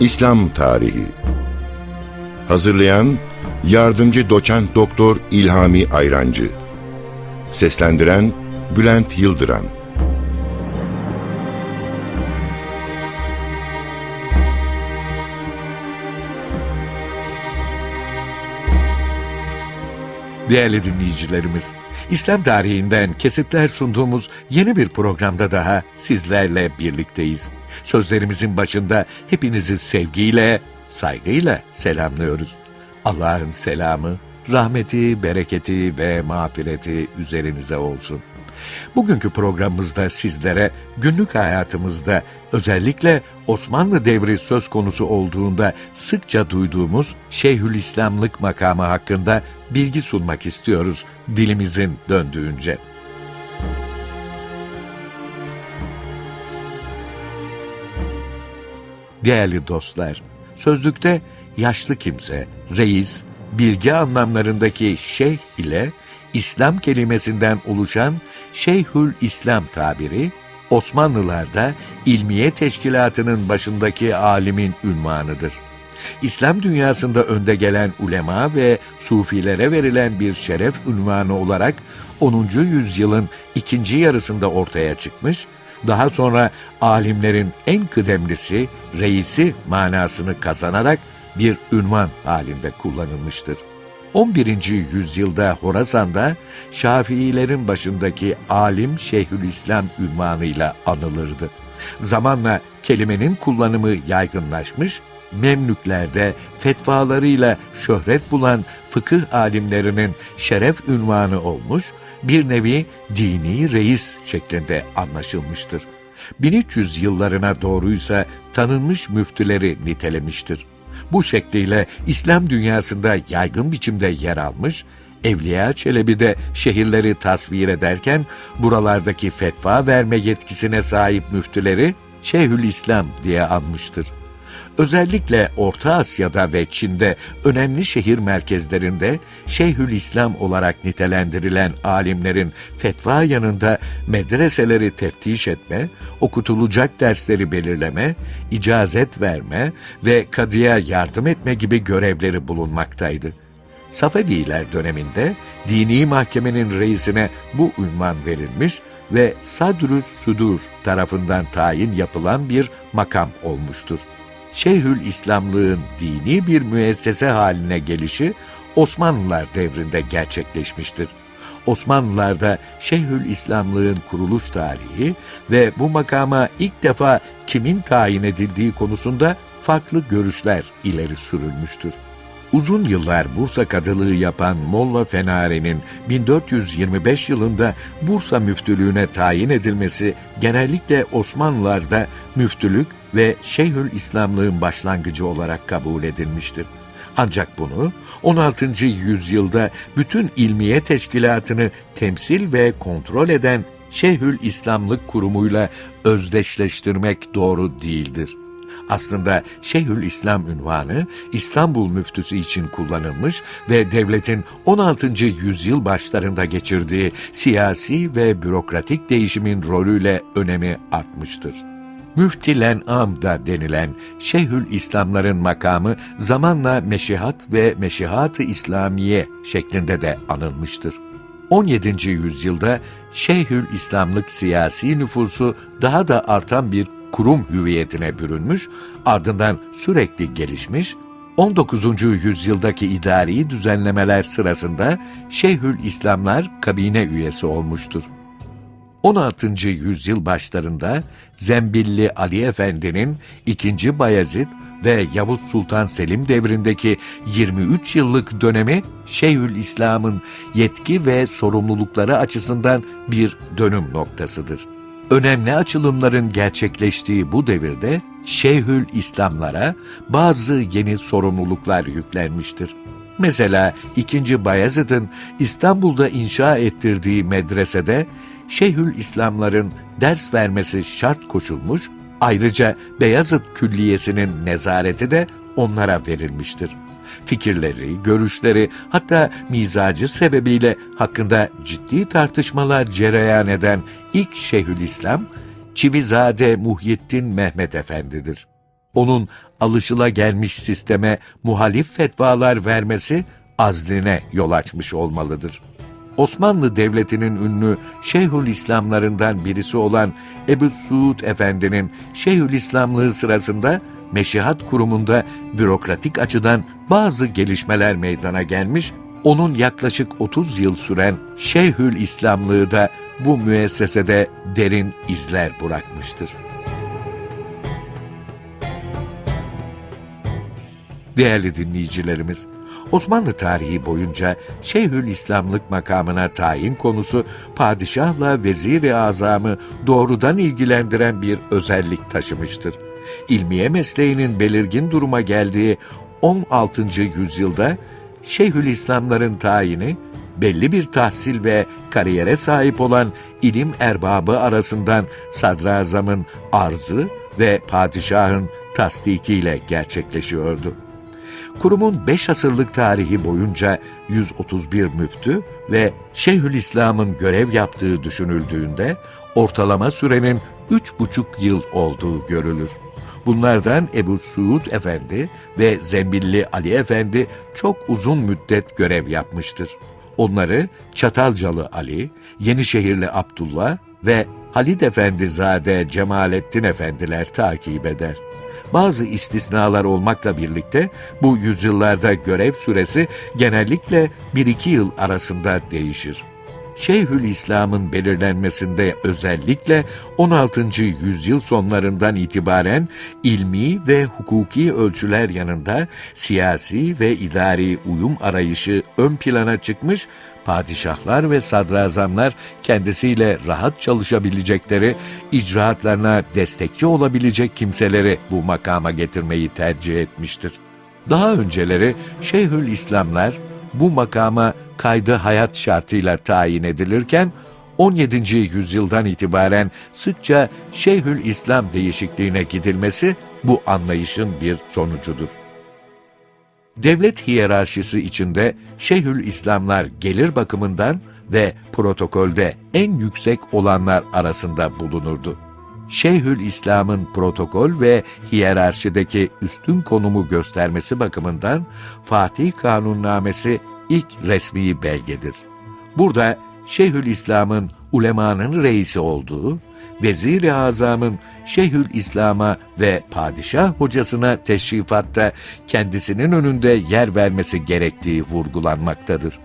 İslam Tarihi. Hazırlayan Yardımcı Doçent Doktor İlhami Ayrancı. Seslendiren Bülent Yıldıran. Değerli dinleyicilerimiz, İslam tarihinden kesitler sunduğumuz yeni bir programda daha sizlerle birlikteyiz. Sözlerimizin başında hepinizi sevgiyle, saygıyla selamlıyoruz. Allah'ın selamı, rahmeti, bereketi ve mağfireti üzerinize olsun. Bugünkü programımızda sizlere günlük hayatımızda özellikle Osmanlı devri söz konusu olduğunda sıkça duyduğumuz Şeyhülislamlık makamı hakkında bilgi sunmak istiyoruz dilimizin döndüğünce. Değerli dostlar, sözlükte yaşlı kimse, reis, bilgi anlamlarındaki şeyh ile İslam kelimesinden oluşan Şeyhül İslam tabiri, Osmanlılarda ilmiye teşkilatının başındaki alimin ünvanıdır. İslam dünyasında önde gelen ulema ve sufilere verilen bir şeref ünvanı olarak 10. yüzyılın ikinci yarısında ortaya çıkmış, daha sonra alimlerin en kıdemlisi, reisi manasını kazanarak bir ünvan halinde kullanılmıştır. 11. yüzyılda Horasan'da Şafiilerin başındaki alim Şeyhülislam ünvanıyla anılırdı. Zamanla kelimenin kullanımı yaygınlaşmış, Memlüklerde fetvalarıyla şöhret bulan fıkıh alimlerinin şeref ünvanı olmuş, bir nevi dini reis şeklinde anlaşılmıştır. 1300 yıllarına doğruysa tanınmış müftüleri nitelemiştir. Bu şekliyle İslam dünyasında yaygın biçimde yer almış, Evliya Çelebi de şehirleri tasvir ederken buralardaki fetva verme yetkisine sahip müftüleri Şeyhülislam diye anmıştır. Özellikle Orta Asya'da ve Çin'de önemli şehir merkezlerinde Şeyhülislam olarak nitelendirilen alimlerin fetva yanında medreseleri teftiş etme, okutulacak dersleri belirleme, icazet verme ve kadıya yardım etme gibi görevleri bulunmaktaydı. Safeviler döneminde dini mahkemenin reisine bu ünvan verilmiş ve Sadrü Sudur tarafından tayin yapılan bir makam olmuştur. Şeyhül İslamlığın dini bir müessese haline gelişi Osmanlılar devrinde gerçekleşmiştir. Osmanlılarda Şeyhül İslamlığın kuruluş tarihi ve bu makama ilk defa kimin tayin edildiği konusunda farklı görüşler ileri sürülmüştür. Uzun yıllar Bursa kadılığı yapan Molla Fenare'nin 1425 yılında Bursa müftülüğüne tayin edilmesi genellikle Osmanlılarda müftülük ve Şeyhül İslamlığın başlangıcı olarak kabul edilmiştir. Ancak bunu 16. yüzyılda bütün ilmiye teşkilatını temsil ve kontrol eden Şeyhül İslamlık kurumuyla özdeşleştirmek doğru değildir. Aslında Şeyhül İslam ünvanı İstanbul müftüsü için kullanılmış ve devletin 16. yüzyıl başlarında geçirdiği siyasi ve bürokratik değişimin rolüyle önemi artmıştır. Müftilen am da denilen Şeyhül İslamların makamı zamanla meşihat ve meşihat-ı İslamiye şeklinde de anılmıştır. 17. yüzyılda Şeyhül İslamlık siyasi nüfusu daha da artan bir kurum hüviyetine bürünmüş, ardından sürekli gelişmiş, 19. yüzyıldaki idari düzenlemeler sırasında Şeyhül İslamlar kabine üyesi olmuştur. 16. yüzyıl başlarında Zembilli Ali Efendi'nin 2. Bayezid ve Yavuz Sultan Selim devrindeki 23 yıllık dönemi Şeyhül İslam'ın yetki ve sorumlulukları açısından bir dönüm noktasıdır. Önemli açılımların gerçekleştiği bu devirde Şeyhül İslamlara bazı yeni sorumluluklar yüklenmiştir. Mesela 2. Bayezid'in İstanbul'da inşa ettirdiği medresede Şeyhül İslamların ders vermesi şart koşulmuş, ayrıca Beyazıt Külliyesi'nin nezareti de onlara verilmiştir. Fikirleri, görüşleri hatta mizacı sebebiyle hakkında ciddi tartışmalar cereyan eden ilk Şeyhülislam, Çivizade Muhyiddin Mehmet Efendi'dir. Onun alışılagelmiş sisteme muhalif fetvalar vermesi azline yol açmış olmalıdır. Osmanlı Devleti'nin ünlü Şeyhülislamlarından birisi olan Ebu Suud Efendi'nin Şeyhülislamlığı sırasında Meşihat Kurumu'nda bürokratik açıdan bazı gelişmeler meydana gelmiş, onun yaklaşık 30 yıl süren Şeyhül İslamlığı da bu müessesede derin izler bırakmıştır. Değerli dinleyicilerimiz, Osmanlı tarihi boyunca Şeyhül İslamlık makamına tayin konusu padişahla vezir-i azamı doğrudan ilgilendiren bir özellik taşımıştır. İlmiye mesleğinin belirgin duruma geldiği 16. yüzyılda Şeyhül İslamların tayini belli bir tahsil ve kariyere sahip olan ilim erbabı arasından sadrazamın arzı ve padişahın tasdikiyle gerçekleşiyordu. Kurumun 5 asırlık tarihi boyunca 131 müftü ve Şeyhülislam'ın görev yaptığı düşünüldüğünde ortalama sürenin 3,5 yıl olduğu görülür. Bunlardan Ebu Suud Efendi ve Zembilli Ali Efendi çok uzun müddet görev yapmıştır. Onları Çatalcalı Ali, Yenişehirli Abdullah ve Halid Efendizade Cemalettin Efendiler takip eder. Bazı istisnalar olmakla birlikte bu yüzyıllarda görev süresi genellikle 1-2 yıl arasında değişir. Şeyhül İslam'ın belirlenmesinde özellikle 16. yüzyıl sonlarından itibaren ilmi ve hukuki ölçüler yanında siyasi ve idari uyum arayışı ön plana çıkmış, padişahlar ve sadrazamlar kendisiyle rahat çalışabilecekleri, icraatlarına destekçi olabilecek kimseleri bu makama getirmeyi tercih etmiştir. Daha önceleri Şeyhül İslamlar bu makama kaydı hayat şartıyla tayin edilirken 17. yüzyıldan itibaren sıkça Şeyhül İslam değişikliğine gidilmesi bu anlayışın bir sonucudur. Devlet hiyerarşisi içinde Şeyhül İslamlar gelir bakımından ve protokolde en yüksek olanlar arasında bulunurdu. Şeyhül İslam'ın protokol ve hiyerarşideki üstün konumu göstermesi bakımından Fatih Kanunnamesi ilk resmi belgedir. Burada Şeyhül İslam'ın ulemanın reisi olduğu, Vezir-i Azam'ın Şeyhül İslam'a ve padişah hocasına teşrifatta kendisinin önünde yer vermesi gerektiği vurgulanmaktadır.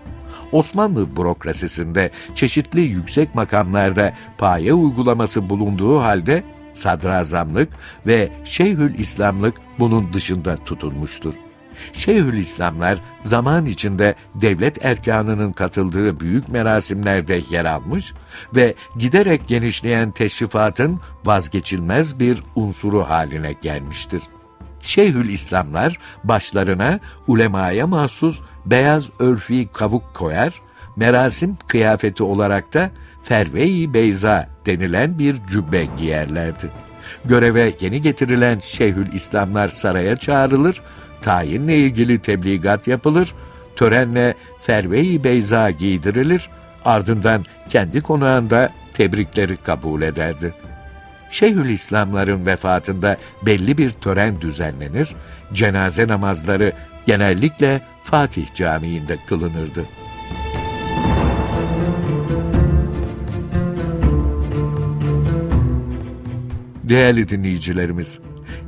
Osmanlı bürokrasisinde çeşitli yüksek makamlarda paye uygulaması bulunduğu halde sadrazamlık ve Şeyhül İslamlık bunun dışında tutulmuştur. Şeyhül İslamlar zaman içinde devlet erkanının katıldığı büyük merasimlerde yer almış ve giderek genişleyen teşrifatın vazgeçilmez bir unsuru haline gelmiştir. Şeyhül İslamlar başlarına ulemaya mahsus beyaz örfi kavuk koyar, merasim kıyafeti olarak da ferve-i beyza denilen bir cübbe giyerlerdi. Göreve yeni getirilen Şeyhül İslamlar saraya çağrılır, tayinle ilgili tebligat yapılır, törenle ferve-i beyza giydirilir, ardından kendi konağında tebrikleri kabul ederdi. Şeyhül İslamların vefatında belli bir tören düzenlenir, cenaze namazları genellikle Fatih Camii'nde kılınırdı. Değerli dinleyicilerimiz,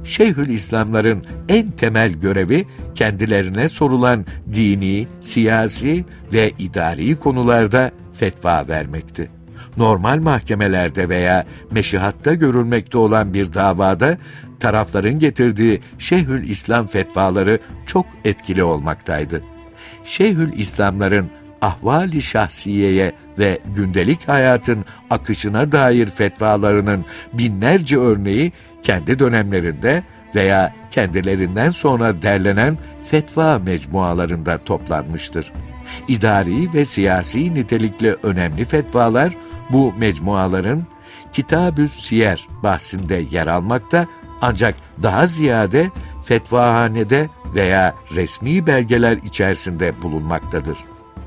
Şeyhül İslamların en temel görevi kendilerine sorulan dini, siyasi ve idari konularda fetva vermekti. Normal mahkemelerde veya meşihatta görülmekte olan bir davada tarafların getirdiği Şeyhül İslam fetvaları çok etkili olmaktaydı. Şeyhül İslamların ahvali şahsiyeye ve gündelik hayatın akışına dair fetvalarının binlerce örneği kendi dönemlerinde veya kendilerinden sonra derlenen fetva mecmualarında toplanmıştır. İdari ve siyasi nitelikli önemli fetvalar bu mecmuaların Kitab-ü Siyer bahsinde yer almakta ancak daha ziyade fetvahanede veya resmi belgeler içerisinde bulunmaktadır.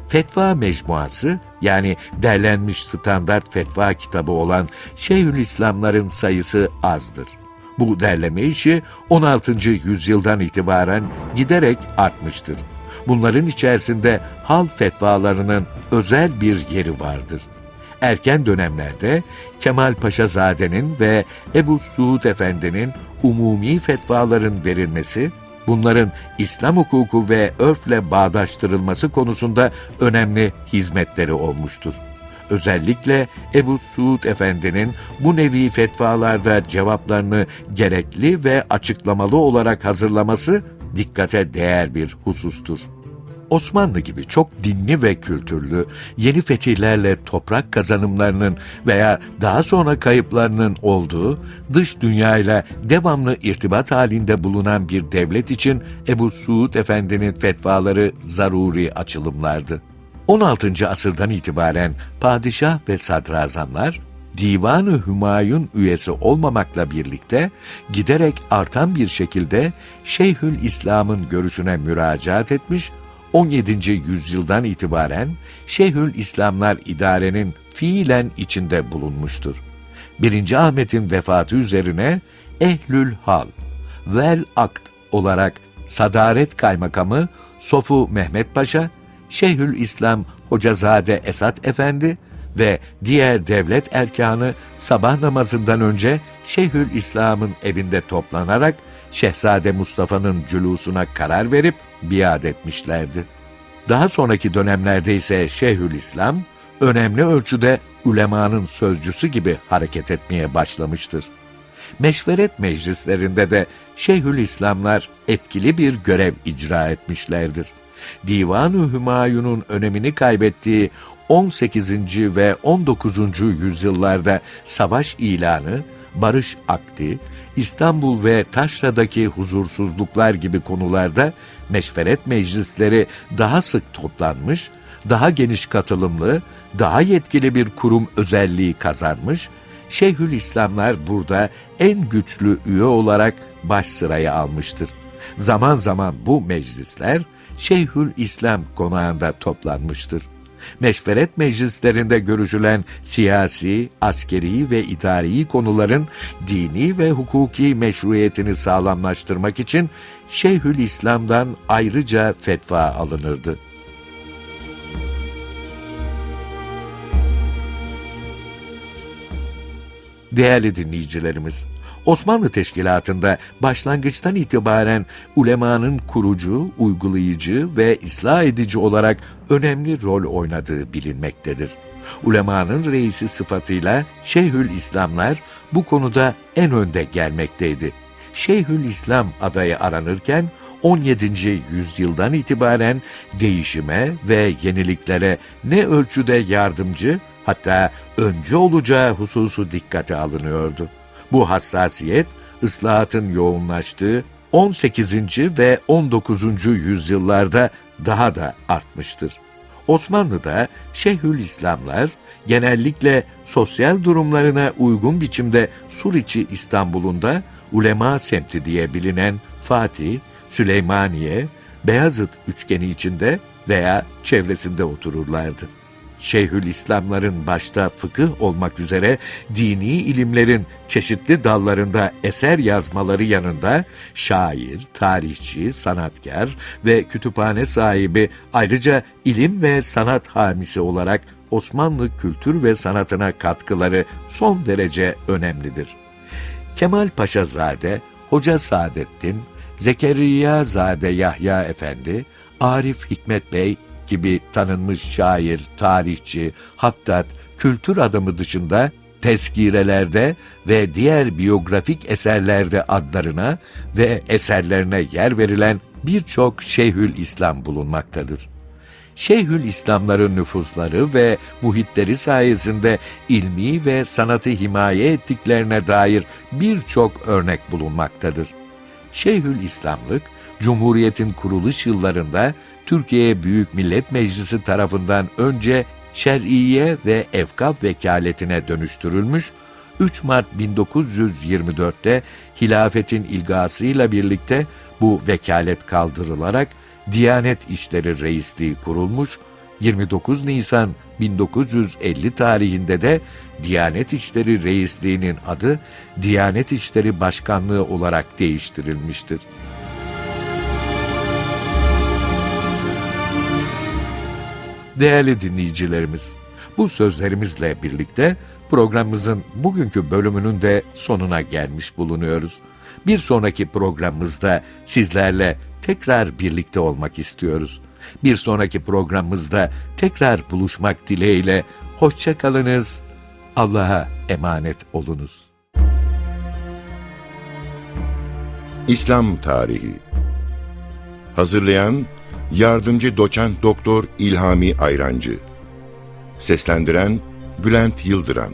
Fetva mecmuası yani derlenmiş standart fetva kitabı olan Şeyhülislamların sayısı azdır. Bu derleme işi 16. yüzyıldan itibaren giderek artmıştır. Bunların içerisinde hal fetvalarının özel bir yeri vardır. Erken dönemlerde Kemal Paşazade'nin ve Ebu Suud Efendi'nin umumi fetvaların verilmesi, bunların İslam hukuku ve örfle bağdaştırılması konusunda önemli hizmetleri olmuştur. Özellikle Ebu Suud Efendi'nin bu nevi fetvalarda cevaplarını gerekli ve açıklamalı olarak hazırlaması dikkate değer bir husustur. Osmanlı gibi çok dinli ve kültürlü, yeni fetihlerle toprak kazanımlarının veya daha sonra kayıplarının olduğu, dış dünyayla devamlı irtibat halinde bulunan bir devlet için Ebu Suud Efendi'nin fetvaları zaruri açılımlardı. 16. asırdan itibaren padişah ve sadrazamlar Divan-ı Hümayun üyesi olmamakla birlikte giderek artan bir şekilde Şeyhül İslam'ın görüşüne müracaat etmiş, 17. yüzyıldan itibaren Şeyhül İslamlar idarenin fiilen içinde bulunmuştur. 1. Ahmet'in vefatı üzerine Ehlül Hal, Vel Akt olarak Sadaret Kaymakamı Sofu Mehmet Paşa, Şeyhül İslam Hocazade Esat Efendi ve diğer devlet erkanı sabah namazından önce Şeyhül İslam'ın evinde toplanarak Şehzade Mustafa'nın cülusuna karar verip biat etmişlerdi. Daha sonraki dönemlerde ise Şeyhül İslam önemli ölçüde ulemanın sözcüsü gibi hareket etmeye başlamıştır. Meşveret meclislerinde de Şeyhül İslamlar etkili bir görev icra etmişlerdir. Divan-ı Hümayun'un önemini kaybettiği 18. ve 19. yüzyıllarda savaş ilanı, barış akdi, İstanbul ve Taşra'daki huzursuzluklar gibi konularda meşveret meclisleri daha sık toplanmış, daha geniş katılımlı, daha yetkili bir kurum özelliği kazanmış, Şeyhül İslamlar burada en güçlü üye olarak baş sıraya almıştır. Zaman zaman bu meclisler Şeyhül İslam konağında toplanmıştır. Meşveret meclislerinde görüşülen siyasi, askeri ve idari konuların dini ve hukuki meşruiyetini sağlamlaştırmak için Şeyhül İslam'dan ayrıca fetva alınırdı. Değerli dinleyicilerimiz, Osmanlı Teşkilatı'nda başlangıçtan itibaren ulemanın kurucu, uygulayıcı ve ıslah edici olarak önemli rol oynadığı bilinmektedir. Ulemanın reisi sıfatıyla Şeyhül İslamlar bu konuda en önde gelmekteydi. Şeyhül İslam adayı aranırken 17. yüzyıldan itibaren değişime ve yeniliklere ne ölçüde yardımcı hatta öncü olacağı hususu dikkate alınıyordu. Bu hassasiyet ıslahatın yoğunlaştığı 18. ve 19. yüzyıllarda daha da artmıştır. Osmanlı'da Şeyhül İslamlar genellikle sosyal durumlarına uygun biçimde Suriçi İstanbul'unda ulema semti diye bilinen Fatih, Süleymaniye, Beyazıt üçgeni içinde veya çevresinde otururlardı. Şeyhül İslamların başta fıkıh olmak üzere dini ilimlerin çeşitli dallarında eser yazmaları yanında şair, tarihçi, sanatkar ve kütüphane sahibi ayrıca ilim ve sanat hamisi olarak Osmanlı kültür ve sanatına katkıları son derece önemlidir. Kemal Paşazade, Hoca Saadettin, Zekeriya Zade Yahya Efendi, Arif Hikmet Bey gibi tanınmış şair, tarihçi, hattat, kültür adamı dışında tezkirelerde ve diğer biyografik eserlerde adlarına ve eserlerine yer verilen birçok Şeyhül İslam bulunmaktadır. Şeyhül İslamların nüfuzları ve muhitleri sayesinde ilmi ve sanatı himaye ettiklerine dair birçok örnek bulunmaktadır. Şeyhül İslamlık, Cumhuriyet'in kuruluş yıllarında Türkiye Büyük Millet Meclisi tarafından önce şer'iye ve evkaf vekaletine dönüştürülmüş, 3 Mart 1924'te hilafetin ilgasıyla birlikte bu vekalet kaldırılarak Diyanet İşleri Reisliği kurulmuş, 29 Nisan 1950 tarihinde de Diyanet İşleri Reisliği'nin adı Diyanet İşleri Başkanlığı olarak değiştirilmiştir. Değerli dinleyicilerimiz, bu sözlerimizle birlikte programımızın bugünkü bölümünün de sonuna gelmiş bulunuyoruz. Bir sonraki programımızda sizlerle tekrar birlikte olmak istiyoruz. Bir sonraki programımızda tekrar buluşmak dileğiyle hoşça kalınız. Allah'a emanet olunuz. İslam Tarihi Hazırlayan Yardımcı Doçent Doktor İlhami Ayrancı. Seslendiren Bülent Yıldıran